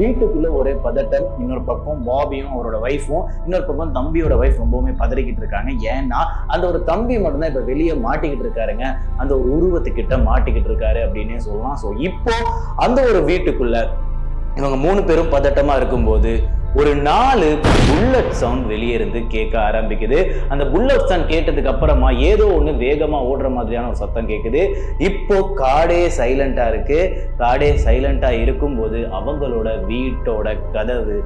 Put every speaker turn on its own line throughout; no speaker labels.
வீட்டுக்குள்ள ஒரே பதட்டம் இன்னொரு பக்கம் பாபியும் அவரோட ஒய்ஃபும் இன்னொரு பக்கம் தம்பியோட ஒய்ஃப் ரொம்பவுமே பதறிக்கிட்டு இருக்காங்க. ஏன்னா அந்த ஒரு தம்பி மட்டும்தான் இப்ப வெளியே மாட்டிக்கிட்டு இருக்காருங்க. அந்த ஒரு உருவத்துக்கிட்ட மாட்டிக்கிட்டு இருக்காரு அப்படின்னே சொல்லலாம். ஸோ இப்போ அந்த ஒரு வீட்டுக்குள்ள இவங்க மூணு பேரும் பதட்டமா இருக்கும்போது ஒரு நாலு புல்லட் சவுண்ட் வெளியே இருந்து கேட்க ஆரம்பிக்குது. அந்த புல்லட் சவுண்ட் கேட்டதுக்கு அப்புறமா ஏதோ ஒன்று வேகமாக ஓடுற மாதிரியான ஒரு சத்தம் கேட்குது இப்போ காடே சைலண்டாக இருக்கு. காடே சைலண்டாக இருக்கும்போது அவங்களோட வீட்டோட கதவு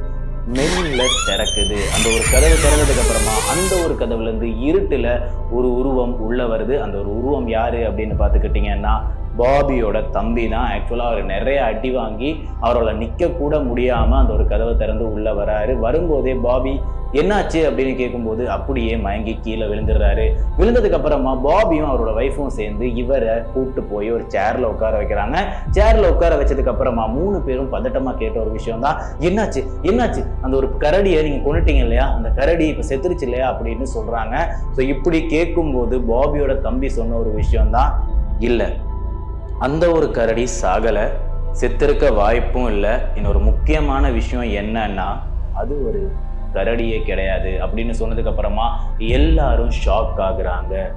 மெல்ல திறக்குது. அந்த ஒரு கதவு திறந்ததுக்கு அப்புறமா அந்த ஒரு கதவுல இருந்து இருட்டுல ஒரு உருவம் உள்ள வருது. அந்த ஒரு உருவம் யாரு அப்படின்னு பார்த்துக்கிட்டிங்கன்னா பாபியோட தம்பி தான் ஆக்சுவலாக அவர் நிறைய அடி வாங்கி அவரோட நிற்கக்கூட முடியாமல் அந்த ஒரு கதவை திறந்து உள்ளே வராரு. வரும்போதே பாபி என்னாச்சு? அப்படின்னு கேட்கும்போது அப்படியே மயங்கி கீழே விழுந்துடுறாரு. விழுந்ததுக்கு அப்புறமா பாபியும் அவரோட ஒய்ஃபும் சேர்ந்து இவரை கூப்பிட்டு போய் ஒரு சேர்ல உட்கார வைக்கிறாங்க. சேர்ல உட்கார வச்சதுக்கு அப்புறமா மூணு பேரும் பதட்டமா கேட்ட ஒரு விஷயம் தான் என்னாச்சு? என்னாச்சு? அந்த ஒரு கரடியை நீங்க கொண்டுட்டீங்க இல்லையா? அந்த கரடி இப்ப செத்துருச்சு இல்லையா? அப்படின்னு சொல்றாங்க. ஸோ இப்படி கேட்கும்போது பாபியோட தம்பி சொன்ன ஒரு விஷயம் தான் இல்லை அந்த ஒரு கரடி சாகலை செத்திருக்க வாய்ப்பும் இல்லை. இன்னொரு முக்கியமான விஷயம் என்னன்னா அது ஒரு கரடியே கிடையாது அப்படின்னு சொன்னதுக்கு அப்புறமா எல்லாரும் ஷாக் ஆகுறாங்க.